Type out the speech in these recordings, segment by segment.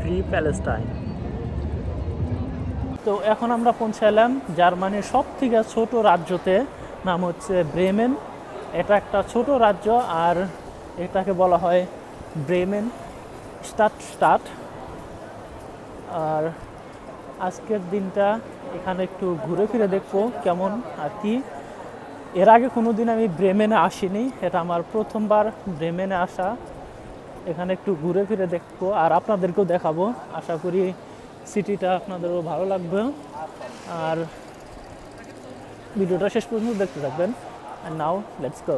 Free Palestine তো এখন আমরা পৌঁছালাম জার্মানির সব থেকে ছোট রাজ্যতে, নাম হচ্ছে ব্রেমেন। এটা একটা ছোট রাজ্য আর এটাকে বলা হয় ব্রেমেন স্টাট স্টাট। আর আজকের দিনটা এখানে একটু ঘুরে ফিরে দেখব কেমন আর কি। এর আগে কোনো দিন আমি ব্রেমেনে আসিনি, এটা আমার প্রথমবার ব্রেমেনে আসা। এখানে একটু ঘুরে ফিরে দেখব আর আপনাদেরকেও দেখাবো। আশা করি সিটিটা আপনাদেরও ভালো লাগবে। আর ভিডিওটা শেষ পর্যন্ত দেখতে থাকবেন। অ্যান্ড নাও লেটস গো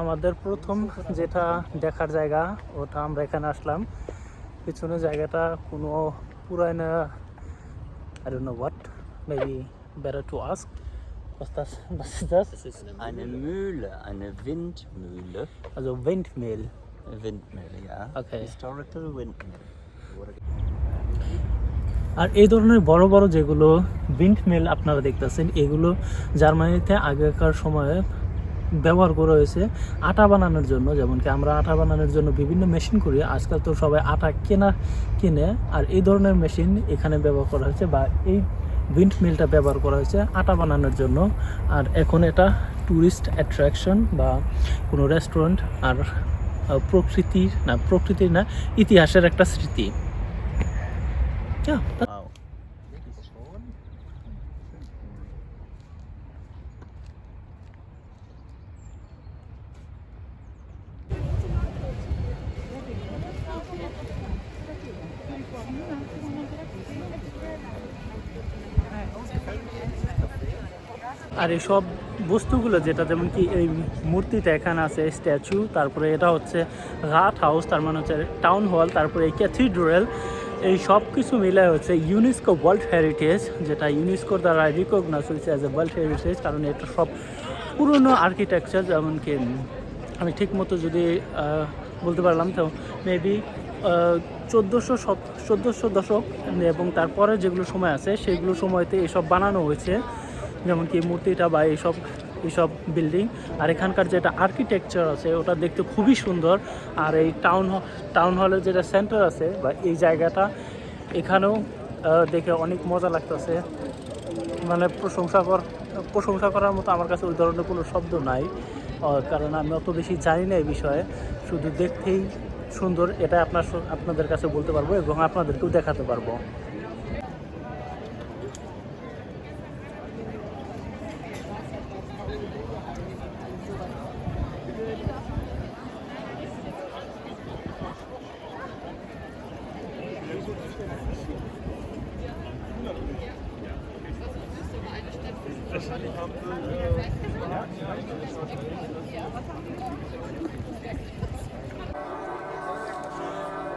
আমাদের প্রথম যেটা দেখার জায়গা, ওটা আমরা এখানে আসলাম। পিছনে জায়গাটা কোনো পুরানো, I don't know what maybe better to ask was das was ist das Es ist eine Mühle, eine Windmühle. also Windmill Windmühle, ja. Okay. Historical Windmill. আর এই ধরনের বড় বড় যেগুলো উইন্ড মিল আপনারা দেখতেছেন এগুলো জার্মানিতে আগেকার সময়ে ব্যবহার করা হয়েছে আটা বানানোর জন্য যেমন কি আমরা আটা বানানোর জন্য বিভিন্ন মেশিন করি আজকাল তো সবাই আটা কেনা কিনে আর এই ধরনের মেশিন এখানে ব্যবহার করা হয়েছে বা এই উইন্ড মিলটা ব্যবহার করা হয়েছে আটা বানানোর জন্য। আর এখন এটা ট্যুরিস্ট অ্যাট্রাকশন বা কোনো রেস্টুরেন্ট আর প্রকৃতির না প্রকৃতির না ইতিহাসের একটা স্মৃতি। Yeah, আর এইসব বস্তুগুলো যেটা যেমন কি এই মূর্তিটা এখানে আছে স্ট্যাচু, তারপরে এটা হচ্ছে ঘাট হাউস, তার মানে হচ্ছে টাউন হল তারপরে এই ক্যাথিড্রাল এই সব কিছু মিলে হচ্ছে ইউনেস্কো ওয়ার্ল্ড হেরিটেজ যেটা ইউনেস্কোর দ্বারা রিকগনাইজ হয়েছে অ্যাজ এ ওয়ার্ল্ড হেরিটেজ কারণ এটা সব পুরনো আর্কিটেকচার যেমন কি আমি ঠিক মতো যদি বলতে পারলাম তো মেবি চোদ্দোশো চোদ্দোশো দশক, এবং তারপরে যেগুলো সময় আছে, সেগুলো সময়তে এসব বানানো হয়েছে। যেমন কি মূর্তিটা বা এইসব এইসব বিল্ডিং আর এখানকার যেটা আর্কিটেকচার আছে, ওটা দেখতে খুবই সুন্দর। আর এই টাউন টাউন হলের যেটা সেন্টার আছে বা এই জায়গাটা, এখানেও দেখে অনেক মজা লাগতেছে। মানে প্রশংসা কর, প্রশংসা করার মতো আমার কাছে ওই ধরনের কোনো শব্দ নাই। কারণ আমি অত বেশি জানি না এই বিষয়ে। শুধু দেখতেই সুন্দর এটা আপনার, আপনাদের কাছে বলতে পারব এবং আপনাদেরকেও দেখাতে পারব।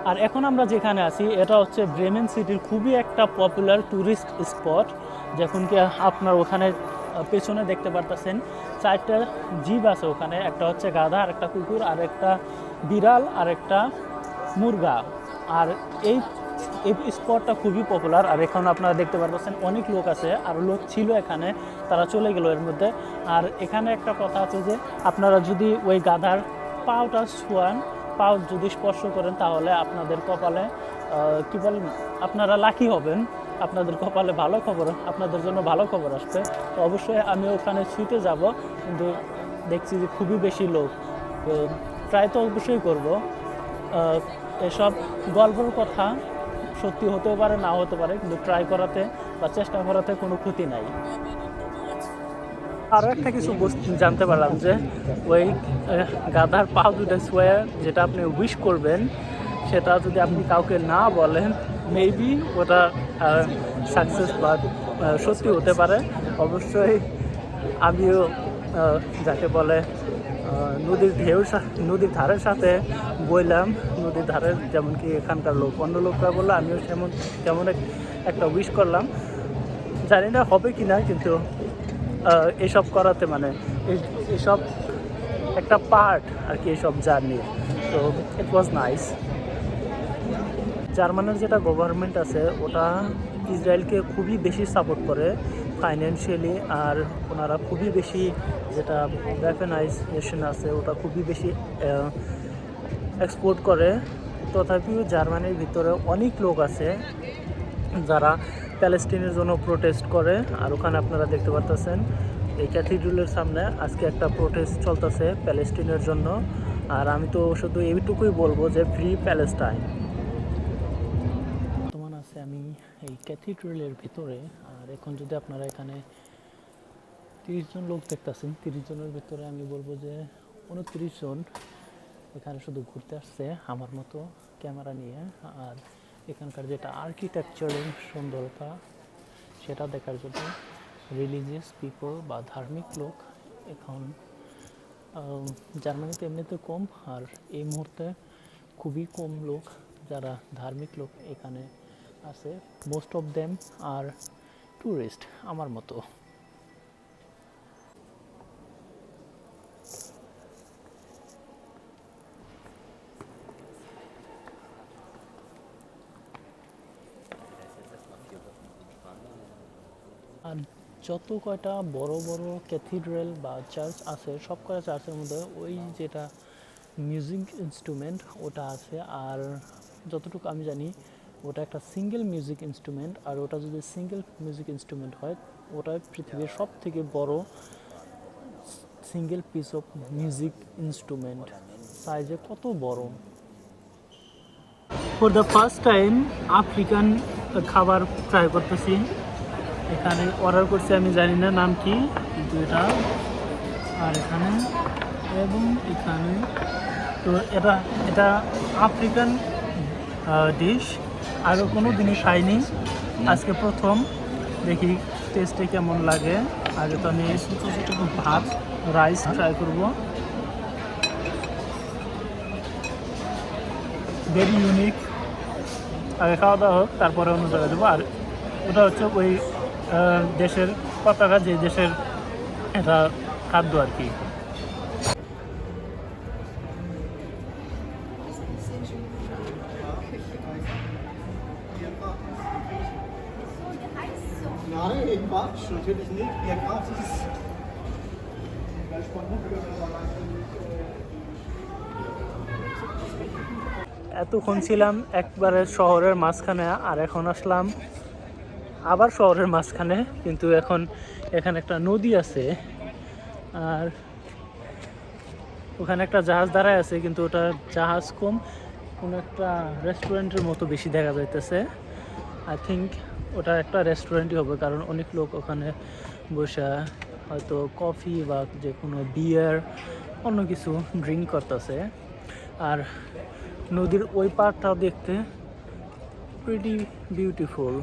আর এখন আমরা যেখানে আছি, এটা হচ্ছে ব্রেমেন সিটির খুবই একটা পপুলার ট্যুরিস্ট স্পট যখন কি আপনার ওখানে পেছনে দেখতে পারতেছেন, চারটা জীব আছে ওখানে, একটা হচ্ছে গাধা, আর একটা কুকুর, আর একটা বিড়াল, আর একটা মুরগা। আর এই এই স্পটটা খুবই পপুলার আর এখন আপনারা দেখতে পারতেছেন অনেক লোক আছে, আর লোক ছিল এখানে, তারা চলে গেল এর মধ্যে। আর এখানে একটা কথা আছে যে, আপনারা যদি ওই গাধার পাওটা ছোঁয়ান পাও যদি স্পর্শ করেন, তাহলে আপনাদের কপালে কী বলেন, আপনারা লাকি হবেন। আপনাদের কপালে ভালো খবর, আপনাদের জন্য ভালো খবর আসবে। তো অবশ্যই আমি ওখানে ছুঁতে যাব, কিন্তু দেখছি যে খুবই বেশি লোক। তো ট্রাই তো অবশ্যই করব। এসব গল্পের কথা সত্যি হতেও পারে, না হতে পারে, কিন্তু ট্রাই করাতে বা চেষ্টা করাতে কোনো ক্ষতি নাই। আরও একটা কিছু জানতে পারলাম যে ওই গাধার পা দুটা সোয়া যেটা আপনি উইশ করবেন, সেটা যদি আপনি কাউকে না বলেন মেবি ওটা সাকসেস বা সত্যি হতে পারে। অবশ্যই আমিও যাকে বলে নদীর ঢেউ নদীর ধারের সাথে বইলাম। নদীর ধারের যেমন কি এখানকার লোক, অন্য লোকরা বলল, আমিও তেমন তেমন এক- একটা উইশ করলাম। জানি না হবে কি না কিন্তু এসব করাতে মানে এসব একটা পার্ট আর কি এসব জার্নি। তো ইট ওয়াজ নাইস জার্মানের যেটা গভর্নমেন্ট আছে, ওটা ইসরায়েলকে খুবই বেশি সাপোর্ট করে ফাইন্যান্সিয়ালি আর ওনারা খুবই বেশি যেটা ওয়েপেনাইজেশন আছে, ওটা খুবই বেশি এক্সপোর্ট করে। তথাপিও জার্মানির ভিতরে অনেক লোক আছে যারা প্যালেস্টিনের জন্য প্রোটেস্ট করে, আর ওখানে আপনারা দেখতে পাচ্ছেন এই ক্যাথিড্রালের সামনে আজকে একটা প্রোটেস্ট চলতেছে প্যালেস্টিনের জন্য, আর আমি তো শুধু এইটুকুই বলব যে ফ্রি প্যালেস্টাইন বর্তমান আছে আমি এই ক্যাথিড্রালের ভিতরে, আর এখন যদি আপনারা এখানে তিরিশ জন লোক দেখতেছেন, তিরিশ জনের ভিতরে আমি বলব যে উনত্রিশ জন এখানে শুধু ঘুরতে আসছে আমার মতো ক্যামেরা নিয়ে, আর এখানকার যেটা আর্কিটেকচারের সুন্দরতা, সেটা দেখার জন্য রিলিজিয়াস পিপল বা ধার্মিক লোক এখন জার্মানিতে এমনিতে কম, আর এই মুহূর্তে খুবই কম লোক যারা ধার্মিক লোক এখানে আছে। Most of them are tourist আমার মতো আর যত কয়টা বড় বড় ক্যাথিড্রাল বা চার্চ আছে সব কয়টা চার্চের মধ্যে ওই যেটা মিউজিক ইনস্ট্রুমেন্ট ওটা আছে। আর যতটুকু আমি জানি ওটা একটা সিঙ্গেল মিউজিক ইনস্ট্রুমেন্ট আর ওটা যদি সিঙ্গেল মিউজিক ইনস্ট্রুমেন্ট হয় ওটা পৃথিবীর সব থেকে বড় single piece of music instrument সাইজে কত বড়? For the first time African খাবার ট্রাই করতেছি। এখানে অর্ডার করছি, আমি জানি না নাম কি, কিন্তু এটা। আর এখানে, এবং এখানে, তো এটা এটা আফ্রিকান ডিশ আরও কোনো জিনিস খাইনি। আজকে প্রথম। দেখি টেস্টে কেমন লাগে। আগে তো আমি ছোটো ছোটো ভাত রাইস ট্রাই করব। ভেরি ইউনিক আগে খাওয়া দাওয়া হোক, তারপরে অন্য জায়গায় দেবো আর ওটা হচ্ছে ওই দেশের পতাকা যে দেশের এটা খাদ্য আর কি. এতক্ষণ ছিলাম একবারে শহরের মাঝখানে, আর এখন আসলাম আবার শহরের মাঝখানে, কিন্তু এখন এখানে একটা নদী আছে। আর ওখানে একটা জাহাজ দাঁড়ায় আছে, কিন্তু ওটা জাহাজ কম। কোনো একটা রেস্টুরেন্টের মতো বেশি দেখা যাইতেছে। আই থিঙ্ক ওটা একটা রেস্টুরেন্টই হবে, কারণ অনেক লোক ওখানে বসে হয়তো কফি বা যে কোনো বিয়ার অন্য কিছু ড্রিঙ্ক করতেছে। আর নদীর ওই পাড়টাও দেখতে প্রিটি বিউটিফুল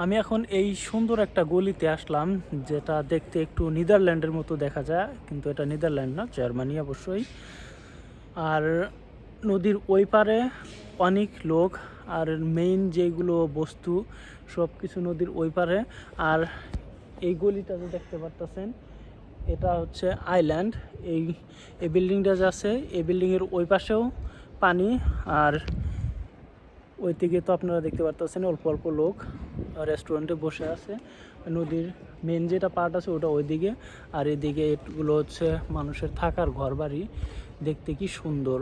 আমি এখন এই সুন্দর একটা গলিতে আসলাম, যেটা দেখতে একটু নেদারল্যান্ডের মতো দেখা যায়, কিন্তু এটা নেদারল্যান্ড না, জার্মানি অবশ্যই। আর নদীর ওই পারে অনেক লোক, আর মেইন যেগুলো বস্তু সব কিছু নদীর ওই পারে। আর এই গলিটা যে দেখতে পারতেছেন, এটা হচ্ছে আইল্যান্ড এই এই বিল্ডিংটা যে আছে, এই বিল্ডিংয়ের ওই পাশেও পানি, আর ওই দিকে তো আপনারা দেখতে পারতেছেন অল্প অল্প লোক। রেস্টুরেন্টে বসে আছে। নদীর মেন যেটা পার্ট আছে ওটা ওইদিকে। আর এদিকে এগুলো হচ্ছে মানুষের থাকার ঘর বাড়ি দেখতে কি সুন্দর।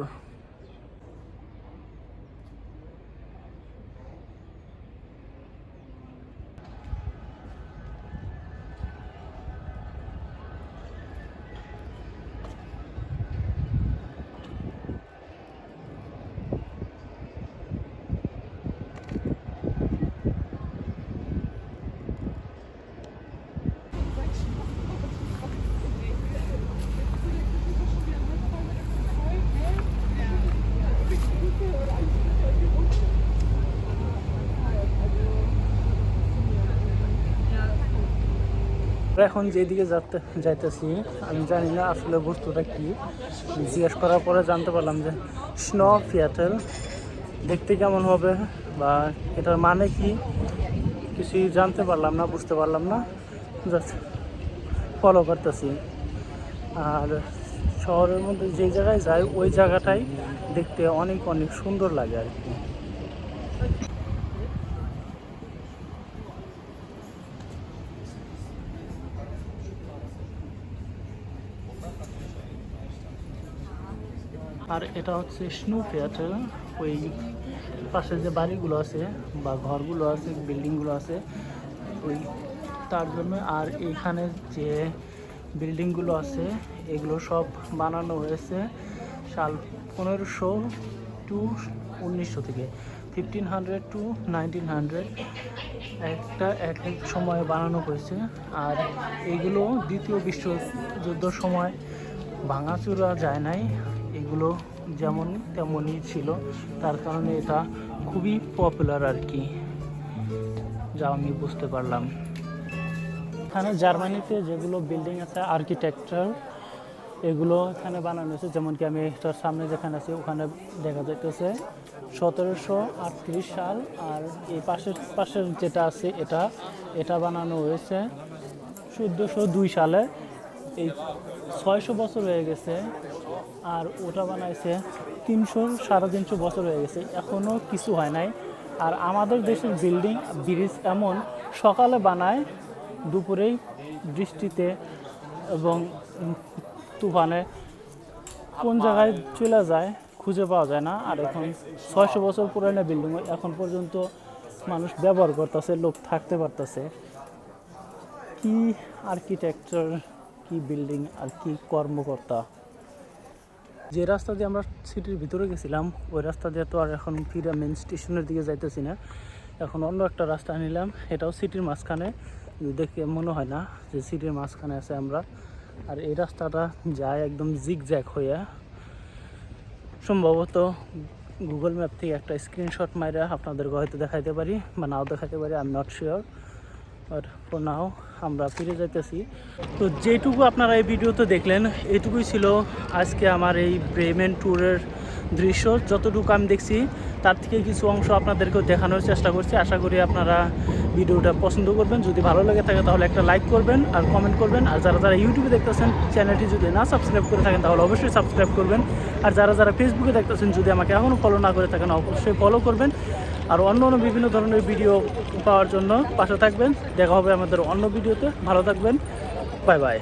আমরা এখন যেদিকে যাতে যাইতেছি, আমি জানি না আসলে বস্তুটা কি। জিজ্ঞেস করার পরে জানতে পারলাম যে স্নো ফিয়াটেল দেখতে কেমন হবে বা এটার মানে কি? কিছুই জানতে পারলাম না, বুঝতে পারলাম না। জাস্ট ফলো করতেছি। আর শহরের মধ্যে যে জায়গায় যাই, ওই জায়গাটাই দেখতে অনেক অনেক সুন্দর লাগে আর কি। আর এটা হচ্ছে স্নো থিয়েটার, ওই পাশে যে বাড়িগুলো আছে বা ঘরগুলো আছে, বিল্ডিংগুলো আছে, ওই তার জন্য। আর এখানে যে বিল্ডিংগুলো আছে, এগুলো সব বানানো হয়েছে সাল পনেরোশো টু উনিশশো থেকে। Fifteen hundred to nineteen hundred একটা এক এক সময়ে বানানো হয়েছে। আর এগুলো দ্বিতীয় বিশ্বযুদ্ধের সময় ভাঙাচুরা যায় নাই। এগুলো যেমন তেমনই ছিল, তার কারণে এটা খুবই পপুলার আর কি, যা আমি বুঝতে পারলাম। এখানে জার্মানিতে যেগুলো বিল্ডিং আছে আর্কিটেকচার এগুলো এখানে বানানো হয়েছে। যেমন কি আমি এটার সামনে যেখানে আছি, ওখানে দেখা যাইতেছে সতেরোশো আটত্রিশ সাল, আর এই পাশের পাশের যেটা আছে, এটা এটা বানানো হয়েছে চোদ্দোশো দুই সালে। এই ছয়শো বছর হয়ে গেছে আর ওটা বানাইছে তিনশো সাড়ে তিনশো বছর হয়ে গেছে। এখনও কিছু হয় নাই। আর আমাদের দেশের বিল্ডিং, ব্রিজ এমন সকালে বানায়, দুপুরেই বৃষ্টিতে এবং তুফানে কোন জায়গায় চলে যায় খুঁজে পাওয়া যায় না। আর এখন ছয়শো বছর পুরানো বিল্ডিং, এখন পর্যন্ত মানুষ ব্যবহার করতেছে, লোক থাকতে পারতেছে। কি আর্কিটেকচার কি বিল্ডিং আর কি কর্মকর্তা? যে রাস্তা দিয়ে আমরা সিটির ভিতরে গেছিলাম, ওই রাস্তা দিয়ে তো আর এখন ফিরে মেন স্টেশনের দিকে যাইতেছি না। এখন অন্য একটা রাস্তা নিলাম, এটাও সিটির মাঝখানে। দেখে মনে হয় না যে সিটির মাঝখানে আছে আমরা। আর এই রাস্তাটা যায় একদম জিগ জ্যাক হইয়া। সম্ভবত গুগল ম্যাপ থেকে একটা স্ক্রিনশট মাইরা আপনাদেরকে হয়তো দেখাইতে পারি, বা নাও দেখাইতে পারি আই এম নট শিওর আর নাও আমরা ফিরে যাইতেছি। তো যেটুকু আপনারা এই ভিডিওতে দেখলেন, এটুকুই ছিল আজকে আমার এই ব্রেমেন ট্যুরের দৃশ্য। যতটুকু আমি দেখছি, তার থেকে কিছু অংশ আপনাদেরকেও দেখানোর চেষ্টা করছি। আশা করি আপনারা ভিডিওটা পছন্দ করবেন, যদি ভালো লেগে থাকে তাহলে একটা লাইক করবেন আর কমেন্ট করবেন। আর যারা যারা ইউটিউবে দেখতেছেন চ্যানেলটি যদি না সাবস্ক্রাইব করে থাকেন, তাহলে অবশ্যই সাবস্ক্রাইব করবেন। আর যারা যারা ফেসবুকে দেখতেছেন, যদি আমাকে এখনও ফলো না করে থাকেন, অবশ্যই ফলো করবেন। আর অন্য অন্য বিভিন্ন ধরনের ভিডিও পাওয়ার জন্য পাশে থাকবেন। দেখা হবে আমাদের অন্য ভিডিওতে। ভালো থাকবেন। Bye bye!